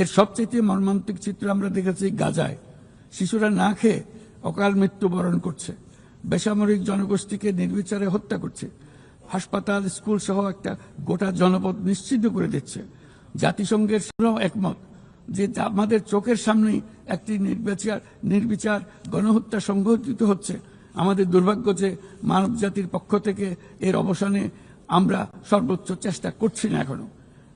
এর সবচেয়ে মর্মান্তিক চিত্র আমরা দেখেছি গাজায়। শিশুরা না খেয়ে অকাল মৃত্যুবরণ করছে। বেসামরিক জনগোষ্ঠীকে নির্বিচারে হত্যা করছে। হাসপাতাল, স্কুল সহ একটা গোটা জনপদ নিশ্চিত করে দিচ্ছে। জাতিসংঘের একমত যে আমাদের চোখের সামনেই একটি নির্বিচার নির্বিচার গণহত্যা সংঘটিত হচ্ছে। আমাদের দুর্ভাগ্য যে মানব জাতির পক্ষ থেকে এর অবসানে আমরা সর্বোচ্চ চেষ্টা করছি না এখনও।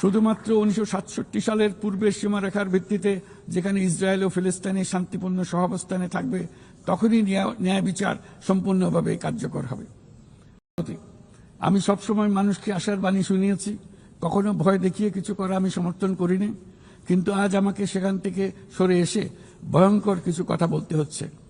শুধুমাত্র উনিশশো সাতষট্টি সালের পূর্বের সীমারেখার ভিত্তিতে যেখানে ইসরায়েল ও ফিলিস্তিনি শান্তিপূর্ণ সহাবস্থানে থাকবে, তখনই ন্যায়- বিচার সম্পূর্ণভাবে কার্যকর হবে। আমি সবসময় মানুষকে আশার বাণী শুনিয়েছি, কখনো ভয় দেখিয়ে কিছু করা আমি সমর্থন করিনি, কিন্তু আজ আমাকে সেখান থেকে সরে এসে ভয়ঙ্কর কিছু কথা বলতে হচ্ছে।